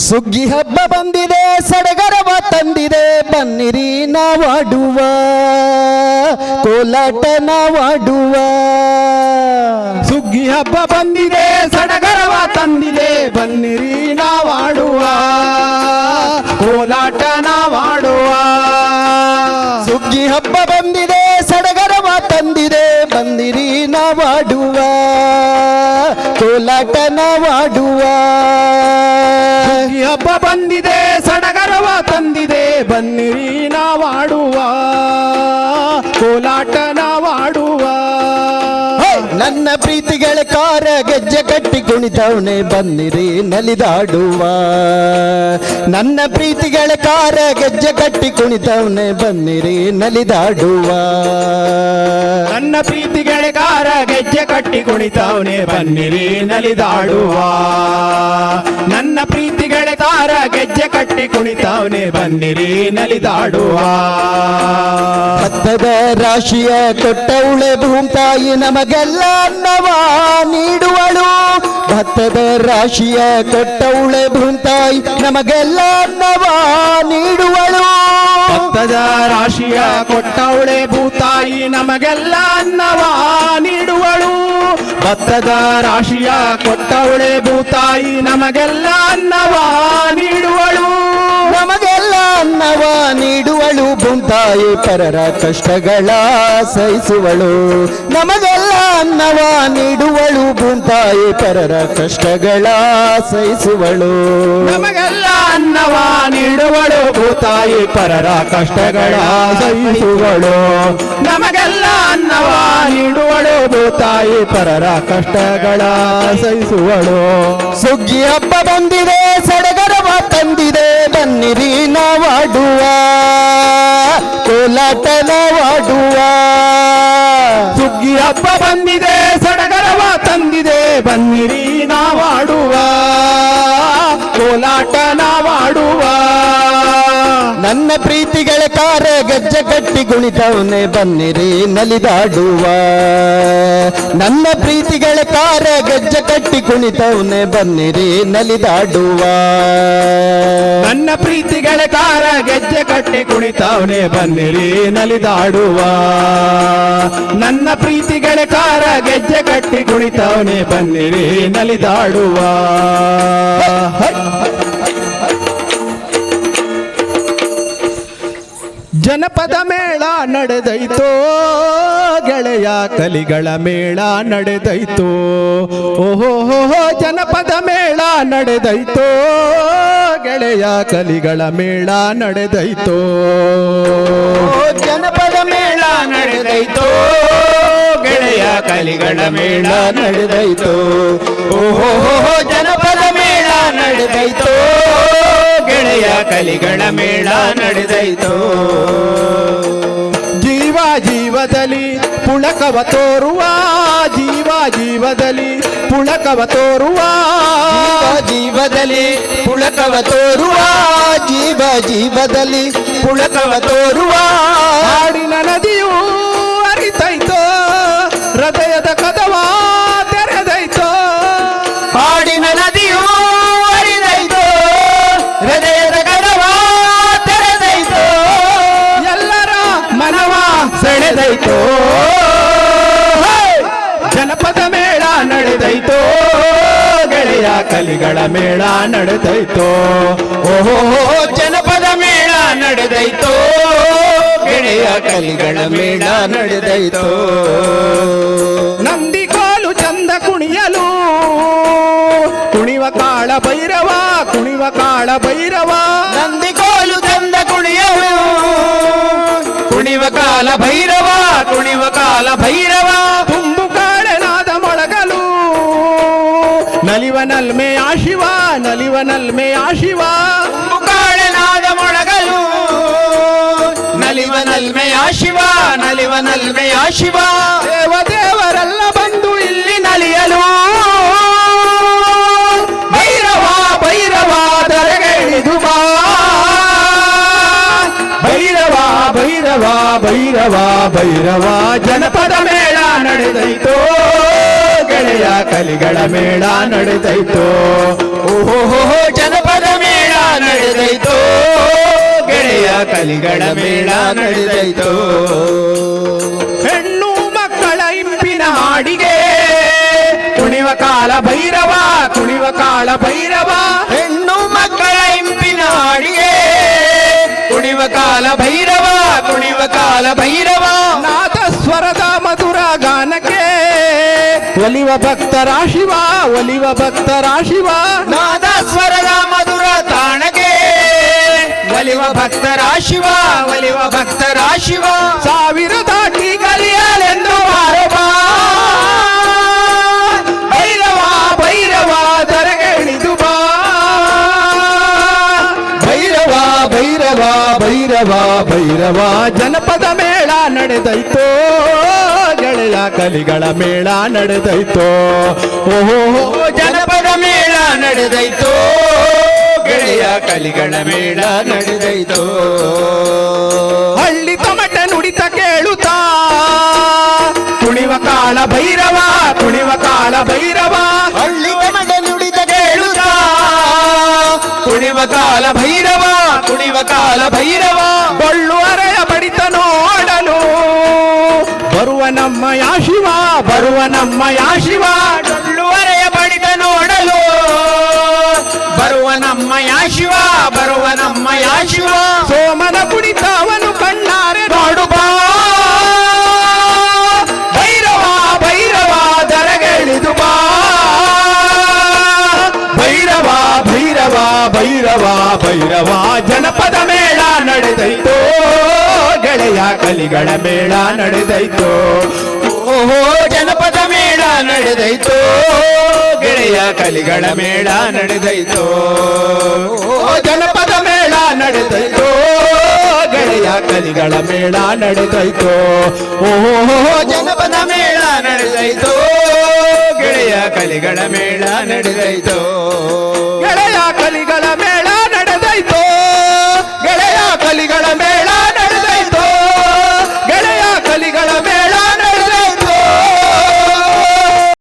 ಸುಗ್ಗಿ ಹಬ್ಬ ಬಂದಿದೆ ಸಡಗರವ ತಂದಿದೆ ಬನ್ನಿರಿ ನಾವಾಡುವ ಕೋಲಾಟ ನಾವಾಡುವ ಸುಗ್ಗಿ ಹಬ್ಬ ಬಂದಿದೆ ಸಡಗರವ ತಂದಿದೆ ಬನ್ನಿರಿ ನಾವಾಡುವ ಕೋಲಾಟ ನಾವಾಡುವ ಸುಗ್ಗಿ ಹಬ್ಬ ಬಂದಿದೆ ಸಡಗರವ ತಂದಿದೆ ಬನ್ನಿರಿ ನಾವಾಡುವ ಕೋಲಾಟ ನಾವಾಡುವ ಸುಗ್ಗಿ ಹಬ್ಬ ಬಂದಿದೆ ಸಡಗರವ ತಂದಿದೆ ಬನ್ನಿರಿ ನಾವಾಡುವ ಕೋಲಾಟನವಾಡುವ! ನನ್ನ ಪ್ರೀತಿಗಳ ಕಾರ ಗೆಜ್ಜೆ ಕಟ್ಟಿ ಕುಣಿತವನೆ, ಬನ್ನಿರಿ ನಲಿದಾಡುವ. ನನ್ನ ಪ್ರೀತಿಗಳ ಕಾರ ಗೆಜ್ಜೆ ಕಟ್ಟಿ ಕುಣಿತವನೆ, ಬನ್ನಿರಿ ನಲಿದಾಡುವ. ನನ್ನ ಪ್ರೀತಿಗಳ ಕಾರ ಗೆಜ್ಜೆ ಕಟ್ಟಿ ಕುಣಿತವನೆ, ಬನ್ನಿರಿ ನಲಿದಾಡುವ. ನನ್ನ ಪ್ರೀತಿಗಳ ಕಾರ ಗೆಜ್ಜೆ ಕಟ್ಟಿ ಕುಣಿತವನೆ, ಬನ್ನಿರಿ ನಲಿದಾಡುವ. ಭತ್ತದ ರಾಶಿಯ ಕೊಟ್ಟವಳೆ ಭೂಮ್ತಾಯಿ ನಮಗೆಲ್ಲ ಅನ್ನವ ನೀಡುವಳು. ಭತ್ತದ ರಾಶಿಯ ಕೊಟ್ಟವಳೆ ಭೂತಾಯಿ ನಮಗೆಲ್ಲ ಅನ್ನವ ನೀಡುವಳು. ಭತ್ತದ ರಾಶಿಯ ಕೊಟ್ಟವಳೆ ಭೂತಾಯಿ ನಮಗೆಲ್ಲ ಅನ್ನವ ನೀಡುವಳು. ಭತ್ತದ ರಾಶಿಯ ಕೊಟ್ಟವಳೆ ಭೂತಾಯಿ ನಮಗೆಲ್ಲ ಅನ್ನವ ನೀಡುವಳು. ಅನ್ನವ ನೀಡುವಳು ಬುಂತಾಯಿ ಪರರ ಕಷ್ಟಗಳ ಸಹಿಸುವಳು. ನಮಗೆಲ್ಲ ಅನ್ನವ ನೀಡುವಳು ಬುಂತಾಯಿ ಪರರ ಕಷ್ಟಗಳ ಸಹಿಸುವಳು. ನಮಗೆಲ್ಲ ಅನ್ನವ ನೀಡುವಳು ಭೂತಾಯಿ ಪರರ ಕಷ್ಟಗಳ ಸಹಿಸುವಳು. ನಮಗೆಲ್ಲ ಅನ್ನವ ನೀಡುವಳು ಭೂತಾಯಿ ಪರರ ಕಷ್ಟಗಳ ಸಹಿಸುವಳು. ಸುಗ್ಗಿ ಹಬ್ಬ ಬಂದಿದೆ ಸಡಗರವ ತಂದಿದೆ ಬನ್ನಿರಿ ನಾವಾಡುವ ಕೋಲಾಟ ನಾವಾಡುವ ಸುಗ್ಗಿ ಹಬ್ಬ ಬಂದಿದೆ ಸಡಗರವ ತಂದಿದೆ ಬನ್ನಿರಿ ನನ್ನ ಪ್ರೀತಿಗಳ ಕಾರ ಗಜ್ಜ ಕಟ್ಟಿ ಗುಣಿತವನೇ ಬನ್ನಿರಿ ನಲಿದಾಡುವ. ನನ್ನ ಪ್ರೀತಿಗಳ ಕಾರ ಗಜ್ಜ ಕಟ್ಟಿ ಕುಣಿತವನೇ ಬನ್ನಿರಿ ನಲಿದಾಡುವ. ನನ್ನ ಪ್ರೀತಿಗಳ ಕಾರ ಗೆಜ್ಜೆ ಕಟ್ಟಿ ಕುಣಿತವನೇ ಬನ್ನಿರಿ ನಲಿದಾಡುವ. ನನ್ನ ಪ್ರೀತಿಗಳ ಕಾರ ಗೆಜ್ಜೆ ಕಟ್ಟಿ ಕುಣಿತವನೇ ಬನ್ನಿರಿ ನಲಿದಾಡುವ. ಜನಪದ ಮೇಳ ನಡೆದೈತೋ, ಗೆಳೆಯ ಕಲಿಗಳ ಮೇಳ ನಡೆದೈತೋ, ಓಹೋ ಜನಪದ ಮೇಳ ನಡೆದೈತೋ, ಗೆಳೆಯ ಕಲಿಗಳ ಮೇಳ ನಡೆದೈತೋ. ಜನಪದ ಮೇಳ ನಡೆದೈತೋ, ಗೆಳೆಯ ಕಲಿಗಳ ಮೇಳ ನಡೆದೈತು. ಓಹೋ ಜನಪದ ಮೇಳ ನಡೆದೈತು. ಕಲಿಗಳ ಮೇಳ ನಡೆದೈತೋ. ಜೀವ ಜೀವದಲ್ಲಿ ಪುಳಕವ ತೋರುವ ಜೀವ ಜೀವದಲ್ಲಿ ಪುಳಕವ ತೋರುವ. ಜೀವದಲ್ಲಿ ಪುಳಕವ ತೋರುವ ಜೀವ ಜೀವದಲ್ಲಿ ಪುಳಕವ ತೋರುವ. ಹಾಡಿನ ನದಿಯು ಅರಿತೈತೋ. ಹೃದಯದ ಕದವ ಸೆಳೆದೈತೋ ಜನಪದ ಮೇಳ ನಡೆದೈತೋ? ಗೆಳೆಯ ಕಲಿಗಳ ಮೇಳ ನಡೆದೈತೋ? ಓಹೋ, ಜನಪದ ಮೇಳ ನಡೆದೈತು? ಗೆಳೆಯ ಕಲಿಗಳ ಮೇಳ ನಡೆದೈತು? ನಂದಿ ಕಾಲು ಚಂದ ಕುಣಿಯಲು, ಕುಣಿವ ಕಾಳ ಭೈರವ, ಕುಣಿವ ಕಾಳ ಭೈರವ. ಭೈರವ ತುಂಬು ಕಾಳನಾದ ಮೊಳಗಲು. ನಲಿವ ನಲ್ಮೆ ಆಶಿವ ನಲಿವ ನಲ್ಮೆ ಆಶಿವ. ಕಾಳನಾದ ಮೊಳಗಲು. ನಲಿವ ಆಶಿವ ಶಿವ ನಲಿವ ನಲ್ಮೆಯ ಶಿವ ದೇವ ದೇವರೆಲ್ಲ ಬಂದು ಇಲ್ಲಿ ನಲಿಯಲು. ಭೈರವ ಭೈರವ ದರಗೆ ಇಳಿದು ಬಾ. ಭೈರವ ಭೈರವ ಭೈರವ ಭೈರವ ಜನಪದ ಮೇಳ ನಡೆದೈತೋ? ಗೆಳೆಯ ಕಲಿಗಳ ಮೇಳ ನಡೆದೈತೋ? ಓಹೋ ಜನಪದ ಮೇಳ ನಡೆದೈತೋ? ಗೆಳೆಯ ಕಲಿಗಳ ಮೇಳ ನಡೆದೈತೋ? ಹೆಣ್ಣು ಮಕ್ಕಳ ಇಂಪಿನ ಹಾಡಿಗೆ ಕುಣಿವ ಕಾಲ ಭೈರವ ಕುಣಿವ ಕಾಲ ಭೈರವ. ಹೆಣ್ಣು ಮಕ್ಕಳ ಇಂಪಿನ ಹಾಡಿಗೆ ಕುಣಿವ ಕಾಲ ಭೈರವ ಕುಣಿವ ಕಾಲ ಭೈರವ. ಗಾನಕ್ಕೆ. ಒಲಿವ ಭಕ್ತರ ಶಿವ ಒಲಿವ ಭಕ್ತರ ಶಿವ. ನಾದ ಸ್ವರದ ಮಧುರ ತಾಣಗೆ ಒಲಿವ ಭಕ್ತರ ಶಿವ ಒಲಿವ ಭಕ್ತರ ಶಿವ. ಸಾವಿರ ದಾಟಿ ಕಲಿಯಲೆಂದು ಬಾರವ ಭೈರವ ಭೈರವ ದರಗೆ ಇಳಿದು ಬಾ. ಭೈರವ ಭೈರವ ಭೈರವ ಭೈರವ ಜನಪದ ಮೇಳ ನಡೆದೈತೋ. ಗೆಳೆಯ ಕಲಿಗಳ ಮೇಳ ನಡೆದೈತೋ. ಓಹೋ ಜನಪದ ಮೇಳ ನಡೆದೈತೋ. ಗೆಳೆಯ ಕಲಿಗಳ ಮೇಳ ನಡೆದೈತೋ. ಹಳ್ಳಿ ತಮಟ ನುಡಿತ ಕೇಳುತ್ತಾ. ಕುಣಿವ ಕಾಲ ಭೈರವ, ಕುಣಿವ ಕಾಲ ಭೈರವ. ಹಳ್ಳಿ ತಮಟ ನುಡಿತ ಕೇಳುತ್ತ. ಕುಣಿವ ಕಾಲ ಭೈರವ, ಕುಣಿವ ಕಾಲ ಭೈರವ. ಬಳ್ಳುವರೆಯ ಬಡಿತ ನೋಡಲು ಬರುವ ನಮ್ಮ ಯಾ ಶಿವ ಬರುವ ನಮ್ಮ ಯಾ ಶಿವ ಡೊಳ್ಳುವರೆಯ ಬಡಿದ ನೋಡಲು. ಬರುವ ನಮ್ಮ ಯಾ ಶಿವ ಬರುವ ನಮ್ಮ ಯಾ ಶಿವ ಸೋಮನ ಕುಣಿತವನು ಭೈರವ ಭೈರವ ಭೈರವ, ಜನಪದ ಮೇಳ ನಡೆದೈತೋ, ಗೆಳೆಯ ಕಲಿಗಳ ಮೇಳ ನಡೆದೈತೋ. ಓಹೋ, ಜನಪದ ಮೇಳ ನಡೆದೈತೋ, ಗೆಳೆಯ ಕಲಿಗಳ ಮೇಳ ನಡೆದೈತೋ. ಜನಪದ ಮೇಳ ನಡೆದೈತೋ, ಗೆಳೆಯ ಕಲಿಗಳ ಮೇಳ ನಡೆದೈತೋ. ಓಹೋ, ಜನಪದ ಮೇಳ ನಡೆದೈತೋ, ಗೆಳೆಯ ಕಲಿಗಳ ಮೇಳ ನಡೆದೈತೋ. ಗೆಳೆಯ ಕಲಿಗಳ ಮೇಳ